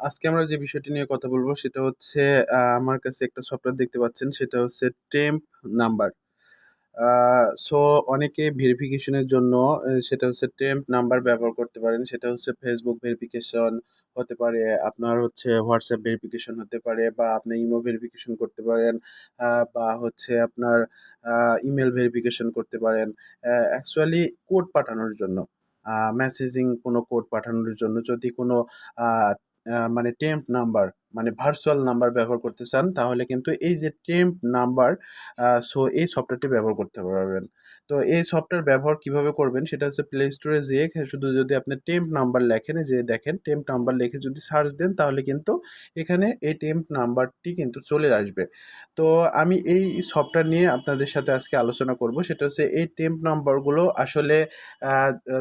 আজকে আমরা যে বিষয়টি নিয়ে কথা বলব সেটা হচ্ছে আমার কাছে একটা সফটওয়্যার দেখতে পাচ্ছেন সেটা হচ্ছে টেম্প নাম্বার। সো অনেকে ভেরিফিকেশনের জন্য সেটা হচ্ছে টেম্প নাম্বার ব্যবহার করতে পারেন। সেটা হচ্ছে ফেসবুক ভেরিফিকেশন হতে পারে, আপনার হচ্ছে হোয়াটসঅ্যাপ ভেরিফিকেশন হতে পারে বা আপনি ইমো ভেরিফিকেশন করতে পারেন বা হচ্ছে আপনার ইমেল ভেরিফিকেশন করতে পারেন। অ্যাকচুয়ালি কোড পাঠানোর জন্য। মেসেজিং কোনো কোড পাঠানোর জন্য যদি কোনো মানে টেম্প নাম্বার মানে ভার্চুয়াল নাম্বার ব্যবহার করতে চান তাহলে কিন্তু এই যে টেম্প নাম্বার সো এই সফটওয়্যারটি ব্যবহার করতে পারবেন। তো এই সফটওয়্যার ব্যবহার কীভাবে করবেন সেটা হচ্ছে প্লে স্টোরে যেয়ে শুধু যদি আপনি টেম্প নাম্বার লেখেন যে দেখেন টেম্প নাম্বার লিখে যদি সার্চ দেন তাহলে কিন্তু এখানে এই টেম্প নাম্বারটি কিন্তু চলে আসবে। তো আমি এই সফটওয়্যার নিয়ে আপনাদের সাথে আজকে আলোচনা করব। সেটা হচ্ছে এই টেম্প নাম্বারগুলো আসলে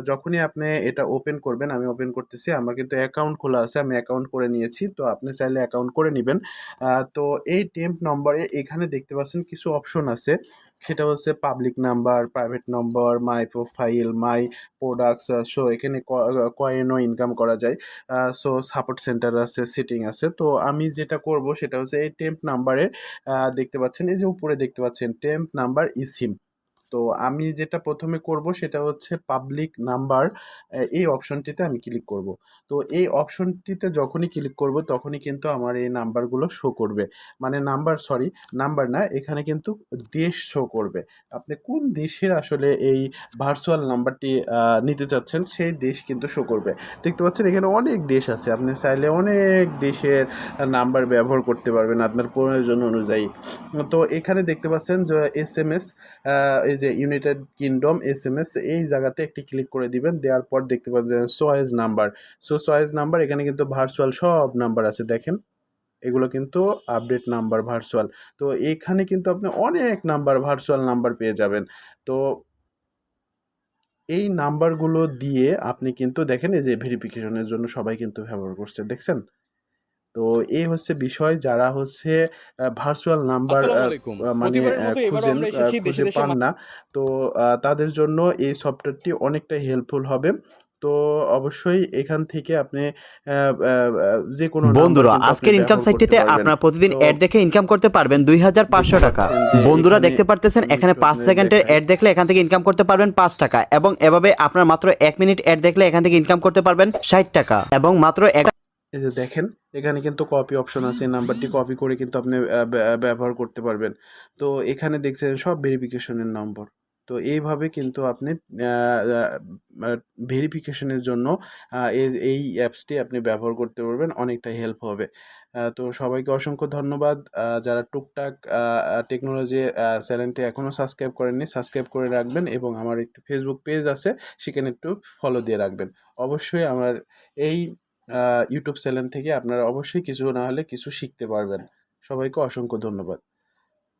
যখনই আপনি এটা ওপেন করবেন, আমি ওপেন করতেছি। আমার কিন্তু অ্যাকাউন্ট খোলা আছে। আমি অ্যাকাউন্ট করে নিয়েছি। তো আপনি চাইলে অ্যাকাউন্ট করে নেবেন তো এই টেম্প নম্বরে এখানে দেখতে পাচ্ছেন কিছু অপশন আছে। সেটা হচ্ছে public number, private number, my profile, my products so এখানে কয়েনও ইনকাম করা যায়। সো সাপোর্ট সেন্টার আছে, সেটিং আছে। তো আমি যেটা করব সেটা হচ্ছে এই টেম্প নাম্বারে দেখতে পাচ্ছেন এই যে উপরে দেখতে পাচ্ছেন টেম্প নাম্বার ইসিম। তো আমি যেটা ১ম এ করব সেটা হচ্ছে পাবলিক নাম্বার এই অপশনটিতে আমি ক্লিক করব। তো এই অপশনটিতে যখনই ক্লিক করব তখনই কিন্তু আমার এই নাম্বারগুলো শো করবে। মানে নাম্বার সরি নাম্বার না, এখানে কিন্তু দেশ শো করবে। আপনি কোন দেশের আসলে এই ভার্চুয়াল নাম্বারটি নিতে চাচ্ছেন সেই দেশ কিন্তু শো করবে। দেখতে পাচ্ছেন এখানে অনেক দেশ আছে। আপনি চাইলে অনেক দেশের নাম্বার ব্যবহার করতে পারবেন আপনার প্রয়োজন অনুযায়ী। তো এখানে দেখতে পাচ্ছেন যে এস এম এই যে United Kingdom S M S এই জায়গাতে একটি ক্লিক করে দিবেন। দেওয়ার পর দেখতে পাচ্ছেন choice number. So choice number এখানে কিন্তু ভার্চুয়াল সব নাম্বার আছে, দেখেন। এগুলো কিন্তু আপডেট নাম্বার ভার্চুয়াল। তো এখানে কিন্তু আপনি অনেক নাম্বার ভার্চুয়াল নাম্বার পেয়ে যাবেন। তো এই নাম্বারগুলো দিয়ে আপনি কিন্তু দেখেন, এই যে ভেরিফিকেশনের জন্য সবাই কিন্তু ব্যবহার করছে। দেখছেন? তো এই হচ্ছে বিষয় যারা হচ্ছে ভার্চুয়াল নাম্বার মানে খুঁজেন খুঁজে পান না। তো তাদের জন্য এই সফটওয়্যারটি অনেকটাই হেল্পফুল হবে। তো অবশ্যই এখান থেকে আপনি যেকোনো নাম্বার বন্ধুরা আজকের ইনকাম সাইটটিতে। আপনারা প্রতিদিন অ্যাড দেখে ইনকাম করতে পারবেন দুই হাজার পাঁচশো টাকা বন্ধুরা দেখতে পারতেছেন এখানে পাঁচ সেকেন্ডের। অ্যাড দেখলে এখান থেকে ইনকাম করতে পারবেন পাঁচ টাকা এবং এভাবে আপনার মাত্র এক মিনিট অ্যাড দেখলে এখান থেকে ইনকাম করতে পারবেন ষাট টাকা এবং মাত্র এক এই যে দেখেন, এখানে কিন্তু কপি অপশন আছে। নাম্বারটি কপি করে কিন্তু আপনি ব্যবহার করতে পারবেন। তো এখানে দেখছেন সব ভেরিফিকেশনের নম্বর। তো এইভাবে কিন্তু আপনি ভেরিফিকেশনের জন্য এই অ্যাপসটি আপনি ব্যবহার করতে পারবেন। অনেকটা হেল্প হবে। তো সবাইকে অসংখ্য ধন্যবাদ। যারা টুকটাক টেকনোলজি চ্যানেলটি এখনও সাবস্ক্রাইব করেননি সাবস্ক্রাইব করে রাখবেন এবং আমার একটি ফেসবুক পেজ আছে, সেখানে একটু ফলো দিয়ে রাখবেন। অবশ্যই আমার এই ইউটিউব চ্যানেল থেকে আপনারা অবশ্যই কিছু না হলে কিছু শিখতে পারবেন। সবাইকে অসংখ্য ধন্যবাদ।